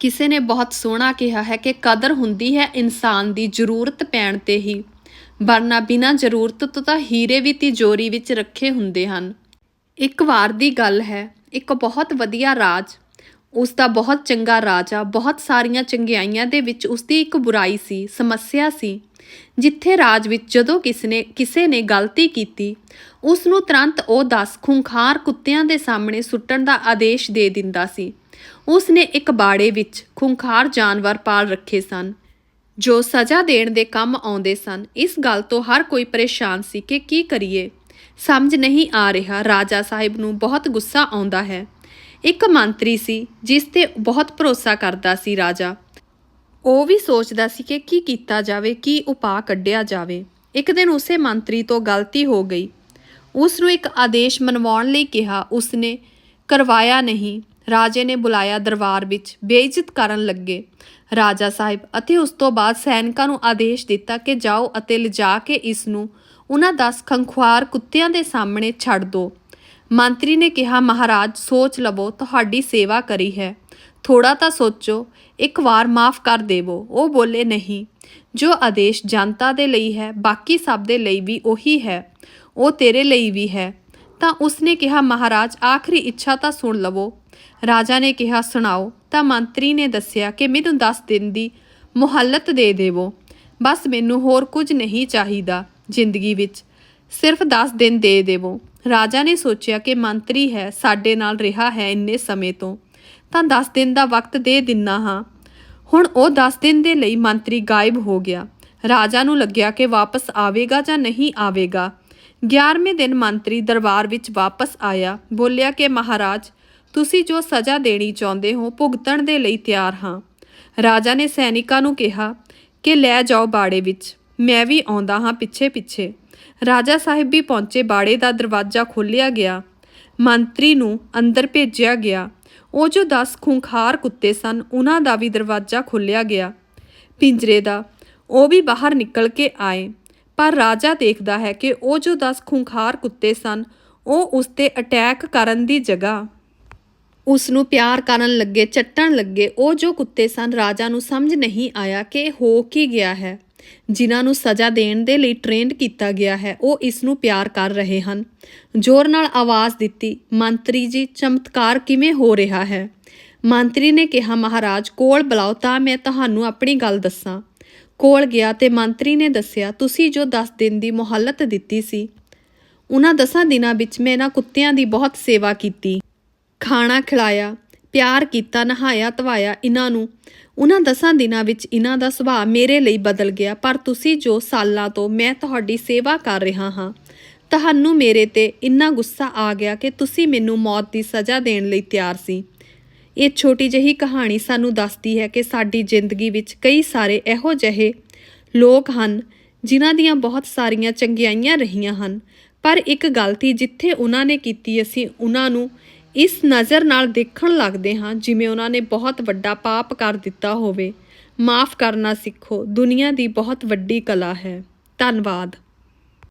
ਕਿਸੇ ਨੇ ਬਹੁਤ ਸੋਹਣਾ ਕਿਹਾ ਹੈ ਕਿ ਕਦਰ ਹੁੰਦੀ ਹੈ ਇਨਸਾਨ ਦੀ ਜ਼ਰੂਰਤ ਪੈਣ ਤੇ ਹੀ। ਵਰਨਾ ਬਿਨਾਂ ਜ਼ਰੂਰਤ ਤੋਂ ਤਾਂ ਹੀਰੇ ਵੀ ਤਿਜੋਰੀ ਵਿੱਚ ਰੱਖੇ ਹੁੰਦੇ ਹਨ। ਇੱਕ ਵਾਰ ਦੀ ਗੱਲ ਹੈ, ਇੱਕ ਬਹੁਤ ਵਧੀਆ ਰਾਜ। ਉਸ ਦਾ ਬਹੁਤ ਚੰਗਾ ਰਾਜਾ, ਬਹੁਤ ਸਾਰੀਆਂ ਚੰਗਿਆਈਆਂ ਦੇ ਵਿੱਚ ਉਸ ਦੀ ਇੱਕ ਬੁਰਾਈ ਸੀ, ਸਮੱਸਿਆ ਸੀ। ਜਿੱਥੇ ਰਾਜ ਵਿੱਚ ਜਦੋਂ ਕਿਸਨੇ, ਕਿਸੇ ਨੇ ਗਲਤੀ ਕੀਤੀ, ਉਸ ਨੂੰ ਤੁਰੰਤ ਉਹ 10 ਖੁੰਖਾਰ ਕੁੱਤਿਆਂ ਦੇ ਸਾਹਮਣੇ ਸੁੱਟਣ ਦਾ ਆਦੇਸ਼ ਦੇ ਦਿੰਦਾ ਸੀ। ਉਸ ਨੇ ਇੱਕ ਬਾੜੇ ਵਿੱਚ ਖੁੰਖਾਰ ਜਾਨਵਰ ਪਾਲ ਰੱਖੇ ਸਨ, ਜੋ ਸਜ਼ਾ ਦੇਣ ਦੇ ਕੰਮ ਆਉਂਦੇ ਸਨ। ਇਸ ਗੱਲ ਤੋਂ ਹਰ ਕੋਈ ਪਰੇਸ਼ਾਨ ਸੀ ਕਿ ਕੀ ਕਰੀਏ। ਸਮਝ ਨਹੀਂ ਆ ਰਿਹਾ, ਰਾਜਾ ਸਾਹਿਬ ਨੂੰ ਬਹੁਤ ਗੁੱਸਾ ਆਉਂਦਾ ਹੈ। ਇੱਕ ਮੰਤਰੀ ਸੀ, ਜਿਸ ਤੇ ਬਹੁਤ ਭਰੋਸਾ ਕਰਦਾ ਸੀ ਰਾਜਾ। ਉਹ ਵੀ ਸੋਚਦਾ ਸੀ ਕਿ ਕੀ ਕੀਤਾ ਜਾਵੇ, ਕੀ ਉਪਾਅ ਕੱਢਿਆ ਜਾਵੇ। ਇੱਕ ਦਿਨ ਉਸੇ ਮੰਤਰੀ ਤੋਂ ਗਲਤੀ ਹੋ ਗਈ। ਉਸ ਨੂੰ ਇੱਕ ਆਦੇਸ਼ ਮਨਵਾਉਣ ਲਈ ਕਿਹਾ। ਉਸਨੇ, ਕਰਵਾਇਆ ਨਹੀਂ। ਰਾਜੇ ਨੇ ਬੁਲਾਇਆ ਦਰਬਾਰ ਵਿੱਚ, ਬੇਇੱਜ਼ਤ ਕਰਨ ਲੱਗੇ। ਰਾਜਾ ਸਾਹਿਬ ਅਤੇ ਉਸ ਤੋਂ ਬਾਅਦ ਸੈਨਿਕਾਂ ਨੂੰ ਆਦੇਸ਼ ਦਿੱਤਾ ਕਿ ਜਾਓ ਅਤੇ ਲਿਜਾ ਕੇ ਇਸ ਨੂੰ ਉਹਨਾਂ 10 ਖੰਖੁਆਰ ਕੁੱਤਿਆਂ ਦੇ ਸਾਹਮਣੇ ਛੱਡ ਦਿਓ ਮੰਤਰੀ ਨੇ ਕਿਹਾ, ਮਹਾਰਾਜ, ਸੋਚ ਲਵੋ, ਤੁਹਾਡੀ ਸੇਵਾ ਕਰੀ ਹੈ। ਥੋੜਾ ਤਾਂ ਸੋਚੋ, ਇੱਕ ਵਾਰ ਮਾਫ ਕਰ ਦੇਵੋ। ਉਹ ਬੋਲੇ, ਨਹੀਂ, ਜੋ ਆਦੇਸ਼ ਜਨਤਾ ਦੇ ਲਈ ਹੈ, ਬਾਕੀ ਸਭ ਦੇ ਲਈ ਵੀ ਉਹੀ ਹੈ। ਉਹ ਤੇਰੇ ਲਈ ਵੀ ਹੈ। ਤਾਂ ਉਸਨੇ ਕਿਹਾ, ਮਹਾਰਾਜ, ਆਖਰੀ ਇੱਛਾ ਤਾਂ ਸੁਣ ਲਵੋ। ਰਾਜਾ ਨੇ ਕਿਹਾ, ਸੁਣਾਓ। ਤਾਂ ਮੰਤਰੀ ਨੇ ਦੱਸਿਆ ਕਿ ਮੈਨੂੰ 10 ਦਿਨ ਦੀ ਮੁਹੱਲਤ ਦੇ ਦੇਵੋ। ਬਸ ਮੈਨੂੰ ਹੋਰ ਕੁਝ ਨਹੀਂ ਚਾਹੀਦਾ ਜ਼ਿੰਦਗੀ ਵਿੱਚ। ਸਿਰਫ 10 ਦਿਨ ਦੇ ਦੇਵੋ। ਰਾਜਾ ਨੇ ਸੋਚਿਆ ਕਿ ਮੰਤਰੀ ਹੈ, ਸਾਡੇ ਨਾਲ ਰਿਹਾ ਹੈ ਇੰਨੇ ਸਮੇਂ ਤੋਂ। ਤਾਂ 10 ਦਿਨ ਦਾ ਵਕਤ ਦੇ ਦਿੰਨਾ ਹਾਂ। ਹੁਣ ਉਹ 10 ਦਿਨ ਦੇ ਲਈ ਮੰਤਰੀ ਗਾਇਬ ਹੋ ਗਿਆ। ਰਾਜਾ ਨੂੰ ਲੱਗਿਆ ਕਿ ਵਾਪਸ ਆਵੇਗਾ ਜਾਂ ਨਹੀਂ ਆਵੇਗਾ। 11ਵੇਂ ਦਿਨ ਮੰਤਰੀ ਦਰਬਾਰ ਵਿੱਚ ਵਾਪਸ ਆਇਆ, ਬੋਲਿਆ ਕਿ, ਮਹਾਰਾਜ, ਤੁਸੀਂ ਜੋ ਸਜ਼ਾ ਦੇਣੀ ਚਾਹੁੰਦੇ ਹੋ, ਭੁਗਤਣ ਦੇ ਲਈ ਤਿਆਰ ਹਾਂ। ਰਾਜਾ ਨੇ ਸੈਨਿਕਾਂ ਨੂੰ ਕਿਹਾ ਕਿ, ਲੈ ਜਾਓ ਬਾੜੇ ਵਿੱਚ, ਮੈਂ ਵੀ ਆਉਂਦਾ ਹਾਂ ਪਿੱਛੇ ਪਿੱਛੇ ਰਾਜਾ ਸਾਹਿਬ ਵੀ ਪਹੁੰਚੇ, ਬਾੜੇ ਦਾ ਦਰਵਾਜ਼ਾ ਖੋਲ੍ਹਿਆ ਗਿਆ। ਮੰਤਰੀ ਨੂੰ ਅੰਦਰ ਭੇਜਿਆ ਗਿਆ। ਉਹ ਜੋ 10 ਖੁੰਖਾਰ ਕੁੱਤੇ ਸਨ, ਉਹਨਾਂ ਦਾ ਵੀ ਦਰਵਾਜ਼ਾ ਖੋਲ੍ਹਿਆ ਗਿਆ। ਪਿੰਜਰੇ ਦਾ ਉਹ ਵੀ ਬਾਹਰ ਨਿਕਲ ਕੇ ਆਏ। ਪਰ ਰਾਜਾ ਦੇਖਦਾ ਹੈ ਕਿ ਉਹ ਜੋ 10 ਖੁੰਖਾਰ ਕੁੱਤੇ ਸਨ, ਉਹ ਉਸ ਤੇ ਅਟੈਕ ਕਰਨ ਦੀ ਜਗ੍ਹਾ। ਉਸ ਨੂੰ ਪਿਆਰ ਕਰਨ ਲੱਗੇ, ਚੱਟਣ ਲੱਗੇ, ਉਹ ਜੋ ਕੁੱਤੇ ਸਨ, ਰਾਜਾ ਨੂੰ ਸਮਝ ਨਹੀਂ ਆਇਆ ਕਿ ਹੋ ਕੀ ਗਿਆ ਹੈ। ਜਿਨ੍ਹਾਂ ਨੂੰ ਸਜ਼ਾ ਦੇਣ ਦੇ ਲਈ ਟ੍ਰੇਨਡ ਕੀਤਾ ਗਿਆ ਹੈ, ਉਹ ਇਸ ਨੂੰ ਪਿਆਰ ਕਰ ਰਹੇ ਹਨ। ਜ਼ੋਰ ਨਾਲ ਆਵਾਜ਼ ਦਿੱਤੀ, ਮੰਤਰੀ ਜੀ, ਚਮਤਕਾਰ ਕਿਵੇਂ ਹੋ ਰਿਹਾ ਹੈ? ਮੰਤਰੀ ਨੇ ਕਿਹਾ, ਮਹਾਰਾਜ, ਕੋਲ ਬੁਲਾਓ ਤਾਂ ਮੈਂ ਤੁਹਾਨੂੰ ਆਪਣੀ ਗੱਲ ਦੱਸਾਂ। ਕੋਲ ਗਿਆ ਤੇ ਮੰਤਰੀ ਨੇ ਦੱਸਿਆ, ਤੁਸੀਂ ਜੋ 10 ਦਿਨ ਦੀ ਮੁਹੱਲਤ ਦਿੱਤੀ ਸੀ ਉਹਨਾਂ 10 ਦਿਨਾਂ ਵਿੱਚ ਮੈਂ ਇਹਨਾਂ ਕੁੱਤਿਆਂ ਦੀ ਬਹੁਤ ਸੇਵਾ ਕੀਤੀ। ਖਾਣਾ ਖਿਲਾਇਆ, ਪਿਆਰ ਕੀਤਾ, ਨਹਾਇਆ, ਧਵਾਇਆ ਇਹਨਾਂ ਨੂੰ। ਉਹਨਾਂ ਦਸਾਂ ਦਿਨਾਂ ਵਿੱਚ ਇਹਨਾਂ ਦਾ ਸੁਭਾਅ ਮੇਰੇ ਲਈ ਬਦਲ ਗਿਆ, ਪਰ ਤੁਸੀਂ ਜੋ ਸਾਲਾਂ ਤੋਂ ਮੈਂ ਤੁਹਾਡੀ ਸੇਵਾ ਕਰ ਰਿਹਾ ਹਾਂ, ਤੁਹਾਨੂੰ ਮੇਰੇ ਤੇ ਇੰਨਾ ਗੁੱਸਾ ਆ ਗਿਆ ਕਿ ਤੁਸੀਂ ਮੈਨੂੰ ਮੌਤ ਦੀ ਸਜ਼ਾ ਦੇਣ ਲਈ ਤਿਆਰ ਸੀ। ਇਹ ਛੋਟੀ ਜਿਹੀ ਕਹਾਣੀ ਸਾਨੂੰ ਦੱਸਦੀ ਹੈ ਕਿ ਸਾਡੀ ਜ਼ਿੰਦਗੀ ਵਿੱਚ ਕਈ ਸਾਰੇ ਇਹੋ ਜਿਹੇ ਲੋਕ ਹਨ ਜਿਨ੍ਹਾਂ ਦੀਆਂ ਬਹੁਤ ਸਾਰੀਆਂ ਚੰਗਿਆਈਆਂ ਰਹੀਆਂ ਹਨ। ਪਰ ਇੱਕ ਗਲਤੀ ਜਿੱਥੇ ਉਹਨਾਂ ਨੇ ਕੀਤੀ, ਅਸੀਂ ਉਹਨਾਂ ਨੂੰ ਇਸ ਨਜ਼ਰ ਨਾਲ ਦੇਖਣ ਲੱਗਦੇ ਹਾਂ ਜਿਵੇਂ ਉਹਨਾਂ ਨੇ ਬਹੁਤ ਵੱਡਾ ਪਾਪ ਕਰ ਦਿੱਤਾ ਹੋਵੇ। ਮਾਫ ਕਰਨਾ ਸਿੱਖੋ, ਦੁਨੀਆ ਦੀ ਬਹੁਤ ਵੱਡੀ ਕਲਾ ਹੈ। ਧੰਨਵਾਦ।